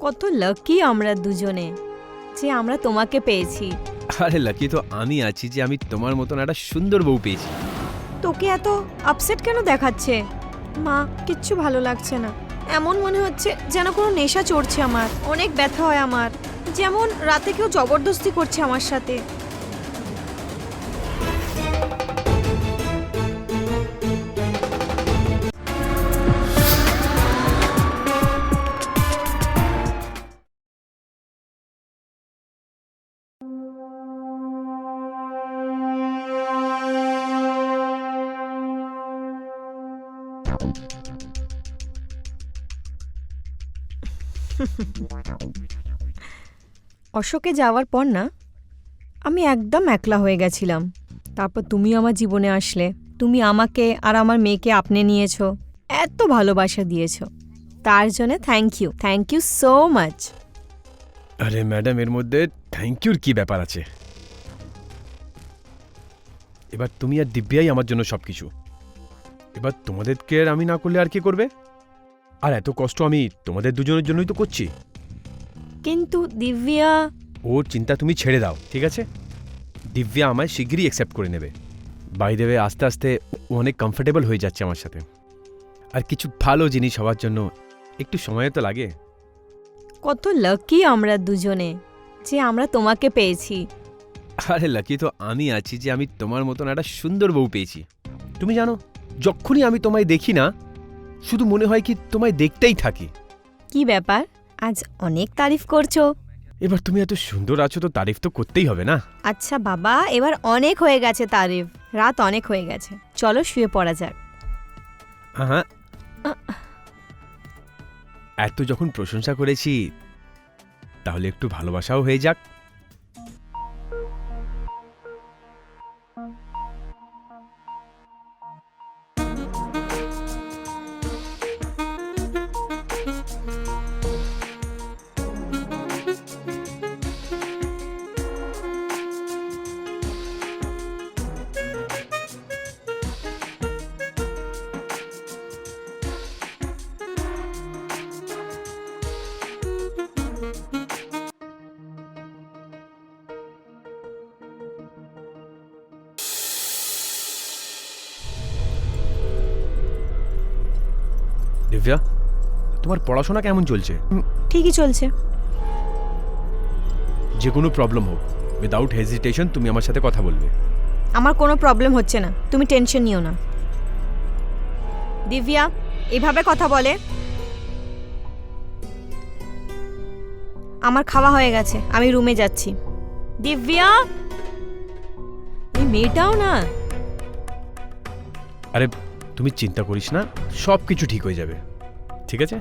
কত লাকি আমরা দুজনে যে আমরা তোমাকে পেয়েছি। আরে লাকি তো আমি আছি যে আমি তোমার মতন একটা সুন্দর বউ পেয়েছি। তোকে এত আপসেট কেন দেখাচ্ছে? মা কিচ্ছু ভালো লাগছে না। এমন মনে হচ্ছে যেন কোনো নেশা চড়ছে আমার অনেক ব্যথা হয় আমার। যেমন রাতে কেউ জবরদস্তি করছে আমার সাথে। অশোকে যাওয়ার পর না, আমি একদম একলা হয়ে গেছিলাম। তারপর তুমি আমার জীবনে আসলে। তুমি আমাকে আর আমার মেয়েকে আপনি নিয়েছো। এত ভালোবাসা দিয়েছ। তার জন্য thank you thank you so much আরে ম্যাডাম এর মধ্যে থ্যাংক ইউর কি ব্যাপার আছে? এবার তুমি আর দিব্যাই আমার জন্য সব কিছু এবার তোমাদেরকে আমি না করলে আর কি করবে? আর এত কষ্ট আমি তোমাদের দুজনের জন্যই তো করছি। কিন্তু দিব্যা ওর চিন্তা তুমি ছেড়ে দাও ঠিক আছে? দিব্যা আমায় শিগগিরই অ্যাকসেপ্ট করে নেবে। বাই দেবে আস্তে আস্তে ও অনেক কমফোর্টেবল হয়ে যাচ্ছে আমার সাথে। আর কিছু ভালো জিনিস হওয়ার জন্য একটু সময় তো লাগে। কত লাকি আমরা দুজনে যে আমরা তোমাকে পেয়েছি। আরে লাকি তো আমি আছি যে আমি তোমার মতন একটা সুন্দর বউ পেয়েছি। তুমি জানো যখনই আমি তোমায় দেখি না শুধু মনে হয় কি তোমায় দেখতেই থাকি। কি ব্যাপার? আজ অনেক তারিফ করছ। এবার তুমি এত সুন্দর আছো তো তারিফ তো করতেই হবে না? আচ্ছা বাবা এবার অনেক হয়ে গেছে তারিফ। রাত অনেক হয়ে গেছে। চলো শুয়ে পড়া যাক। হ্যাঁ এত যখন প্রশংসা করেছি তাহলে একটু ভালোবাসাও হয়ে যাক। দিব্যা তোমার পড়াশোনা কেমন চলছে? ঠিকই চলছে। যে কোনো প্রবলেম হোক উইদাউট হেজিটেশন তুমি আমার সাথে কথা বলবে। আমার কোনো প্রবলেম হচ্ছে না তুমি টেনশন নিও না। দিব্যা এভাবে কথা বলে। আমার খাওয়া হয়ে গেছে আমি রুমে যাচ্ছি। দিব্যা! এই মেয়েটাও না? আরে তুমি চিন্তা করিস না সব কিছু ঠিক হয়ে যাবে। ঠিক আছে?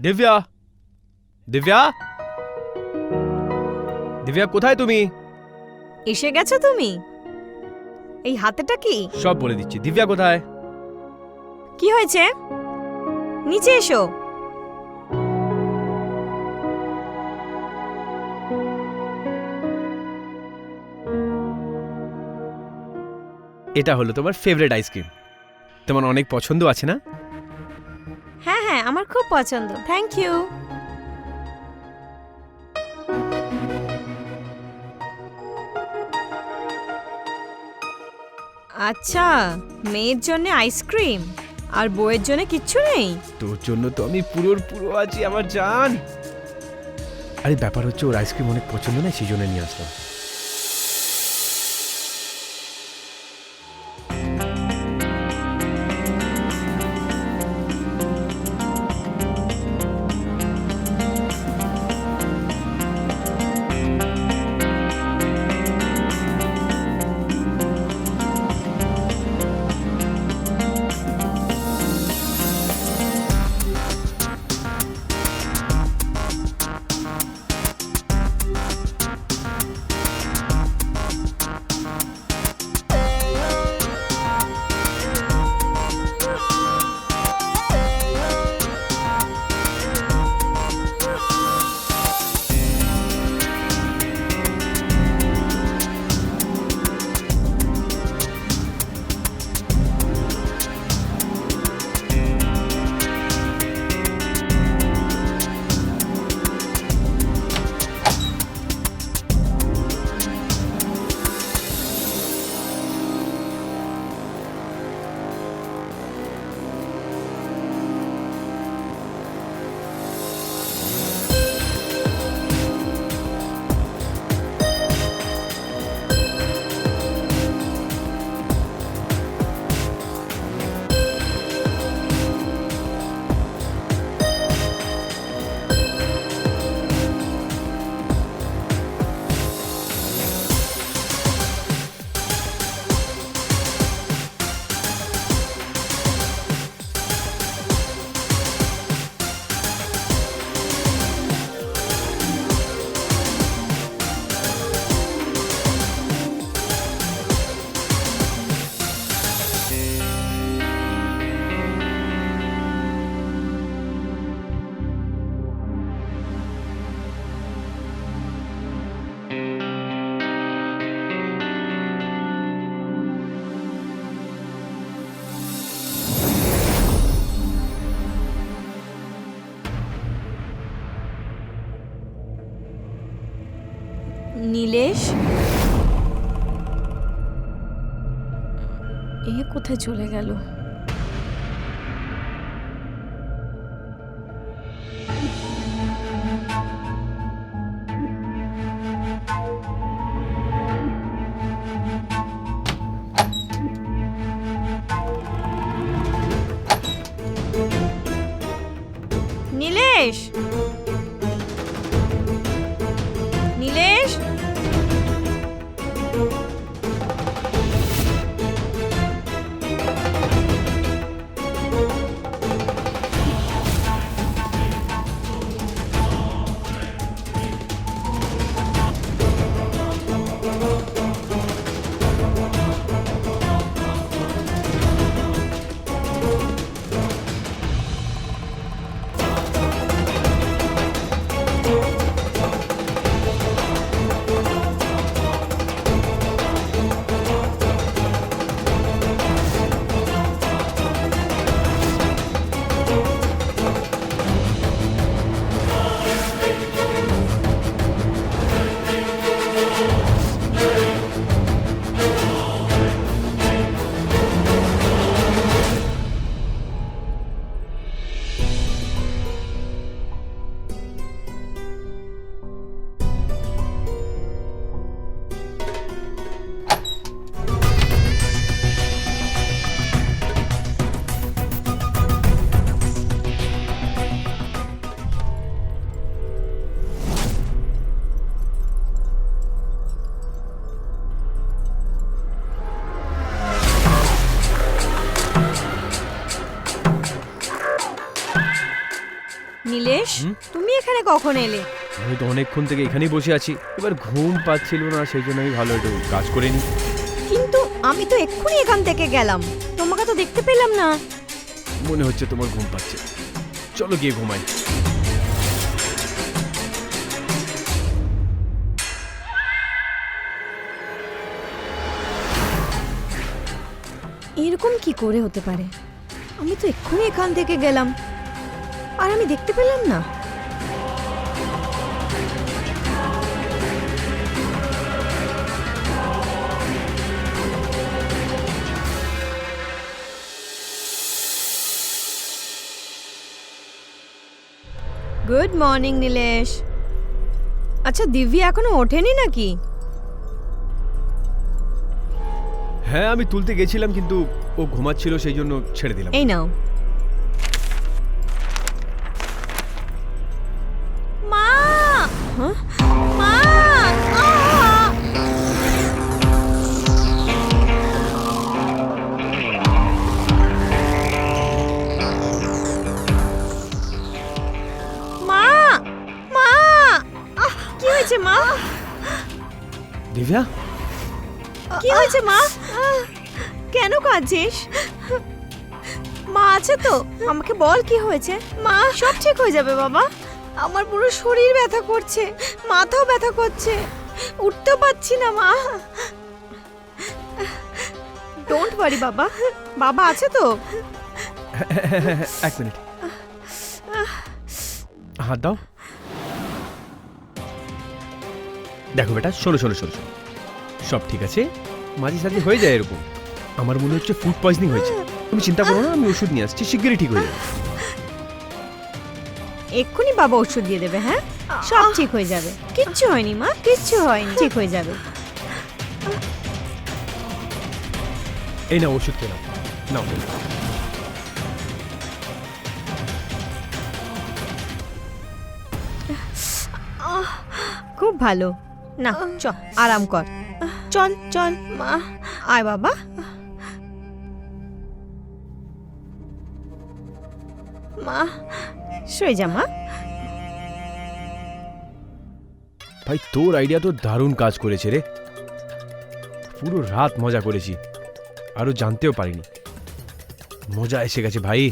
দিব্যা? দিব্যা? দিব্যা কোথায় তুমি? এসে গেছো তুমি? এই হাতেটা কি? সব বলে দিচ্ছি। দিব্যা কোথায়? কি হয়েছে? নিচে এসো। এটা হলো তোমার ফেভারিট আইসক্রিম তোমার অনেক পছন্দ আছে না? হ্যাঁ আমার খুব পছন্দ। থ্যাংক ইউ আচ্ছা মেয়ের জন্য আইসক্রিম আর বইয়ের জন্য কিচ্ছু নেই? তোর জন্য তো আমি পুরোর পুরো আছি, আমার জান। আরে, ব্যাপার হচ্ছে ওর আইসক্রিম অনেক পছন্দ না সেই জন্য নিয়ে আসলাম। নীলেশ? এ কোথায় চলে গেল? নীলেশ? কখন এলে? আমি তো অনেকক্ষণ থেকে এখানেই বসে আছি। এবার ঘুম পাচ্ছিল না সেই জন্য আমি ভালো একটু কাজ করে নিই। কিন্তু আমি তো এক্ষুনি এখান থেকে গেলাম। তোমাকে তো দেখতে পেলাম না। মনে হচ্ছে তোমার ঘুম পাচ্ছে। চলো গিয়ে ঘুমাই। এরকম কি করে হতে পারে? আমি তো এক্ষুনি এখান থেকে গেলাম। আর আমি দেখতে পেলাম না। গুড মর্নিং নীলেশ আচ্ছা দিব্যি এখনও ওঠেনি নাকি? হ্যাঁ আমি তুলতে গেছিলাম কিন্তু ও ঘুমাচ্ছিল সেই জন্য ছেড়ে দিলাম। এই নাও। মা! মা দিব্যা? কি হয়েছে মা? কেন কাঁদছিস? মা আছে তো। আমাকে বল কি হয়েছে। মা। সব ঠিক হয়ে যাবে বাবা। আমার পুরো শরীর ব্যথা করছে মাথাও ব্যথা করছে। উঠতেও পারছি না মা। ডোন্ট ওয়ারি বাবা। বাবা আছে তো। এক মিনিট। হাত দাও। দেখো বেটা শোনো শোনো শোনো শোনো। সব ঠিক আছে? মাঝে সাঝে হয়ে যায় এরকম। আমার মনে হচ্ছে ফুড পয়জনিং হয়েছে। তুমি চিন্তা করো না আমি ওষুধ নিয়ে আসছি শিগগিরই ঠিক হয়ে যাবে। এক্ষুনি বাবা ওষুধ দিয়ে দেবে হ্যাঁ? সব ঠিক হয়ে যাবে। কিচ্ছু হয়নি মা কিচ্ছু হয়নি ঠিক হয়ে যাবে। এই না ওষুধ খেলাম নাও। খুব ভালো। না চল আরাম কর। চল চল। মা। আয় বাবা। মা। শুয়ে যা মা। ভাই তোর আইডিয়া তো দারুণ কাজ করেছে রে। পুরো রাত মজা করেছি। আরও জানতেও পারিনি। মজা এসে গেছে ভাই।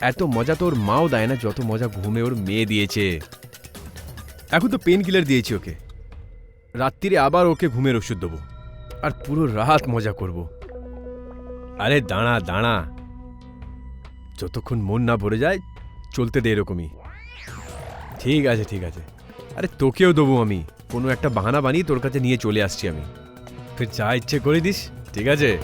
এত মজা তোর মাও দেয় না যত মজা ঘুমে ওর মেয়ে দিয়েছে। এখন তো পেন কিলার দিয়েছি ওকে। রাত্রিরে আবার ওকে ঘুমের ওষুধ দেবো। আর পুরো রাত মজা করব। আরে দাঁড়া দাঁড়া। যতক্ষণ মন না ভরে যায়, চলতে দে এরকমই। ঠিক আছে ঠিক আছে। আরে তোকেও দেবো আমি। কোনো একটা বাহানা বানিয়ে তোর কাছে নিয়ে চলে আসছি আমি। তুই যা ইচ্ছে করে দিস, ঠিক আছে?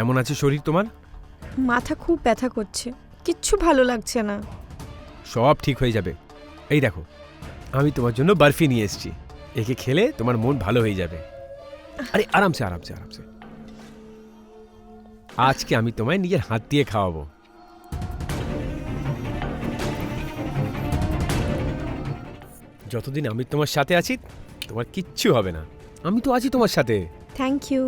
কেমন আছে শরীর তোমার? মাথা খুব ব্যথা করছে। কিচ্ছু ভালো লাগছে না। সব ঠিক হয়ে যাবে। এই দেখো আমি তোমার জন্য বরফি নিয়ে এসেছি। একে খেলে তোমার মন ভালো হয়ে যাবে। আরে আরামসে আরামসে আরামসে। আজকে আমি তোমায় নিজের হাত দিয়ে খাওয়াবো। যতদিন আমি তোমার সাথে আছি তোমার কিচ্ছু হবে না। আমি তো আছি তোমার সাথে। থ্যাংক ইউ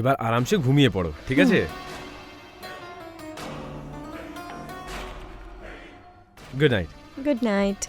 এবার আরামসে ঘুমিয়ে পড়ো ঠিক আছে? Good night good night